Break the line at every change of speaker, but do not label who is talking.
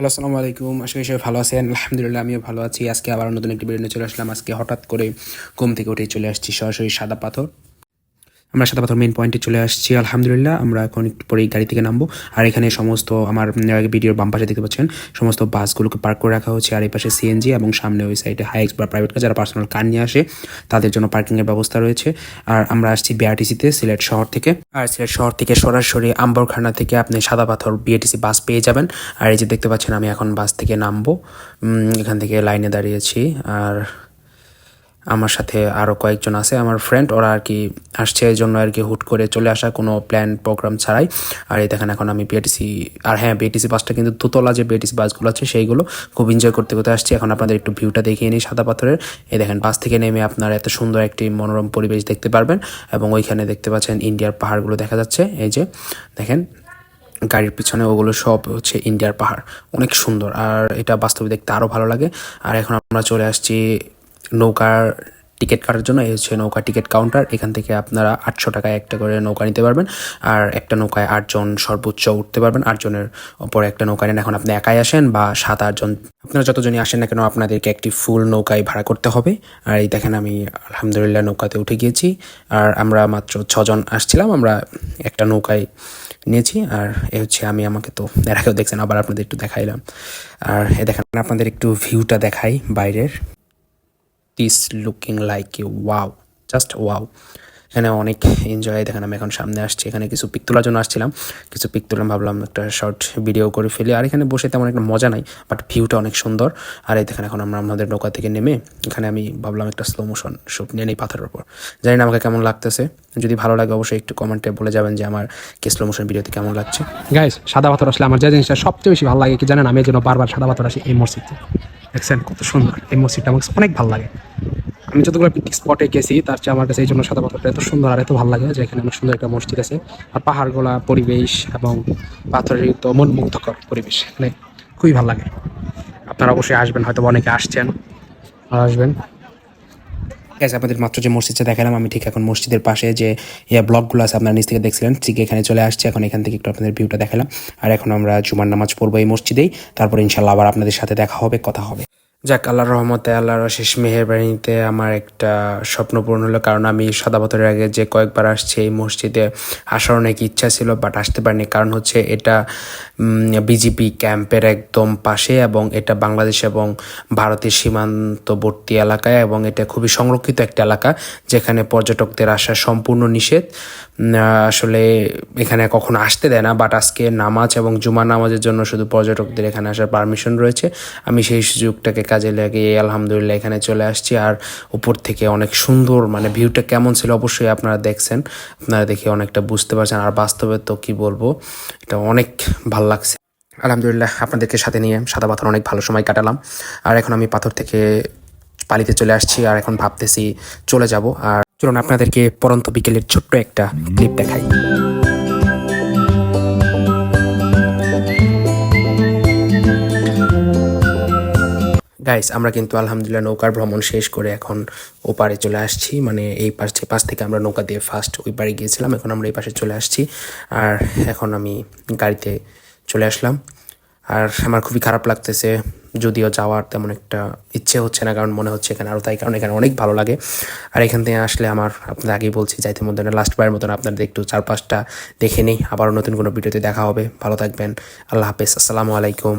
Hello, আসসালামু আলাইকুম। আশা করি সবাই ভালো আছেন। আলহামদুলিল্লাহ, আমিও ভালো আছি। আজকে আবার নতুন একটি বেরিয়ে চলে আসলাম। আজকে হঠাৎ করে ঘুম থেকে উঠে চলে আসছি সরাসরি সাদা পাথর। আমরা সাদা পাথর মেন পয়েন্টে চলে আসছি। আলহামদুলিল্লাহ, আমরা এখন একটু পরেই গাড়ি থেকে নামবো। আর এখানে সমস্ত আমার ভিডিওর বাম পাশে দেখতে পাচ্ছেন, সমস্ত বাসগুলোকে পার্ক করে রাখা হচ্ছে। আর এই পাশে সিএনজি এবং সামনে ওই সাইডে হাইক্স বা প্রাইভেট কার যারা পার্সোনাল কার নিয়ে আসে, তাদের জন্য পার্কিংয়ের ব্যবস্থা রয়েছে। আর আমরা আসছি বিআরটিসিতে সিলেট শহর থেকে। আর সিলেট শহর থেকে সরাসরি আম্বরখানা থেকে আপনি সাদা পাথর বিআরটিসি বাস পেয়ে যাবেন। আর এই যে দেখতে পাচ্ছেন, আমি এখন বাস থেকে নামবো। এখান থেকে লাইনে দাঁড়িয়েছি। আর আমার সাথে আরও কয়েকজন আছে, আমার ফ্রেন্ড ওরা আর কি আসছে এই জন্য আর কি হুট করে চলে আসা কোনো প্ল্যান প্রোগ্রাম ছাড়াই। আর এই দেখেন, এখন আমি বিএটিসি আর হ্যাঁ বিএটিসি বাসটা কিন্তু দোতলা যে বিএটিসি বাসগুলো আছে, সেইগুলো খুব এনজয় করতে করতে আসছি। এখন আপনাদের একটু ভিউটা দেখিয়ে নিই সাদা পাথরের। এই দেখেন বাস থেকে নেমে আপনারা এত সুন্দর একটি মনোরম পরিবেশ দেখতে পারবেন এবং ওইখানে দেখতে পাচ্ছেন ইন্ডিয়ার পাহাড়গুলো দেখা যাচ্ছে। এই যে দেখেন, গাড়ির পিছনে ওগুলো সব হচ্ছে ইন্ডিয়ার পাহাড়। অনেক সুন্দর, আর এটা বাস্তবে দেখতে আরও ভালো লাগে। আর এখন আমরা চলে আসছি নৌকার টিকিট কাটার জন্য, এই হচ্ছে নৌকা টিকিট কাউন্টার। এখান থেকে আপনারা আটশো টাকায় একটা করে নৌকা নিতে পারবেন। আর একটা নৌকায় আটজন সর্বোচ্চ উঠতে পারবেন। আটজনের ওপরে একটা নৌকা নেন। এখন আপনি একাই আসেন বা সাত আটজন আপনারা যতজনই আসেন না কেন, আপনাদেরকে একটি ফুল নৌকায় ভাড়া করতে হবে। আর এই দেখেন, আমি আলহামদুলিল্লাহ নৌকাতে উঠে গিয়েছি। আর আমরা মাত্র ছজন আসছিলাম। আমরা একটা নৌকায় নিয়েছি। আর এ হচ্ছে, আমি আমাকে তো এর আগেও দেখছেন, আবার আপনাদের একটু দেখাইলাম। আর এ দেখেন, আপনাদের একটু ভিউটা দেখাই বাইরের। This looking like a wow just wow এখানে অনেক এনজয় দেখেন, আমি এখন সামনে আসছি। এখানে কিছু পিক তোলার জন্য আসছিলাম। কিছু পিক তুলাম ভাবলাম একটা শর্ট ভিডিও করে ফেলি। আর এখানে বসে তেমন একটা মজা নাই বাট ভিউটা অনেক সুন্দর। আর এই দেখেন, এখন আমরা আমাদের নৌকা থেকে নেমে এখানে আমি ভাবলাম একটা স্লো মোশন শুট নিয়ে নিই পাথরের উপর। জানি না আমাকে কেমন লাগতেছে। যদি ভালো লাগে অবশ্যই একটু কমেন্টে বলে যাবেন যে আমার কে স্লো মোশন ভিডিওতে কেমন লাগছে।
গাইস সাদা পাথর আসলে আমার যে জিনিসটা সবচেয়ে বেশি ভালো লাগে, কি জানেন? আমি জন্য বারবার সাদা পাথর আসি এই মসজিদে। দেখছেন কত সুন্দর এই মসজিদটা, আমার অনেক ভালো লাগে। আমি যতগুলো পিকনিক স্পটে গেছি, তার চেয়ে আমার কাছে এই জন্য সাদা পাথরটা এত সুন্দর আর এত ভালো লাগে যে এখানে সুন্দর একটা মসজিদ আছে। আর পাহাড়গুলা, পরিবেশ এবং পাথরের তো মন মুগ্ধকর পরিবেশ এখানে খুবই ভালো লাগে। আপনারা অবশ্যই আসবেন, হয়তো অনেকে আসছেন। আসবেন।
গ্যাস আপনাদের মাত্র যে মসজিদটা দেখালাম, আমি ঠিক এখন মসজিদের পাশে যে ইয়া ব্লকগুলো আছে, আপনারা নিচ থেকে দেখছিলেন, ঠিক এখানে চলে আসছে। এখন এখান থেকে একটু আপনাদের ভিউটা দেখালাম। আর এখন আমরা জুমার নামাজ পড়ব এই মসজিদেই। তারপর ইনশাল্লাহ আবার আপনাদের সাথে দেখা হবে, কথা হবে। যাক, আল্লাহর রহমতে, আল্লাহর অশেষ মেহেরবানিতে আমার একটা স্বপ্ন পূরণ হলো। কারণ আমি সাদা বছরের আগে যে কয়েকবার আসছি এই মসজিদে, আসার অনেক ইচ্ছা ছিল বাট আসতে পারিনি। কারণ হচ্ছে এটা বিজেপি ক্যাম্পের একদম পাশে এবং এটা বাংলাদেশ এবং ভারতের সীমান্তবর্তী এলাকায় এবং এটা খুবই সংরক্ষিত একটা এলাকা, যেখানে পর্যটকদের আসা সম্পূর্ণ নিষেধ। আসলে এখানে কখনো আসতে দেয় না বাট আজকে নামাজ এবং জুমা নামাজের জন্য শুধু পর্যটকদের এখানে আসার পারমিশন রয়েছে। আমি সেই সুযোগটাকে কাজে লাগিয়ে আলহামদুলিল্লাহ এখানে চলে আসছি। আর উপর থেকে অনেক সুন্দর মানে ভিউটা কেমন ছিল অবশ্যই আপনারা দেখছেন। আপনারা দেখে অনেকটা বুঝতে পারছেন। আর বাস্তবে তো কি বলব, এটা অনেক ভালো লাগছে। আলহামদুলিল্লাহ আপনাদেরকে সাথে নিয়ে সাদা পাথর অনেক ভালো সময় কাটালাম। আর এখন আমি পাথর থেকে পালিতে চলে আসছি। আর এখন ভাবতেছি চলে যাব। আর চলুন আপনাদেরকে পরন্ত বিকেলের ছোট্ট একটা ক্লিপ দেখাই। গাইস আমরা কিন্তু আলহামদুলিল্লাহ নৌকার ভ্রমণ শেষ করে এখন ওপারে চলে আসছি। মানে এই পাশ, যে পাশ থেকে আমরা নৌকা দিয়ে ফার্স্ট ওই পারে গিয়েছিলাম, এখন আমরা এই পাশে চলে আসছি। আর এখন আমি গাড়িতে চলে আসলাম। আর আমার খুবই খারাপ লাগতেছে, যদিও যাওয়ার তেমন একটা ইচ্ছে হচ্ছে না, কারণ মনে হচ্ছে এখানে আরও তাই, কারণ এখানে অনেক ভালো লাগে। আর এখান থেকে আসলে আমার, আপনাদের আগেই বলছি, যাইতে মধ্যে লাস্ট বারের মতন আপনাদের একটু চার পাঁচটা দেখে নিই। আবারও নতুন কোনো ভিডিওতে দেখা হবে। ভালো থাকবেন। আল্লাহ হাফেজ। আসসালামু আলাইকুম।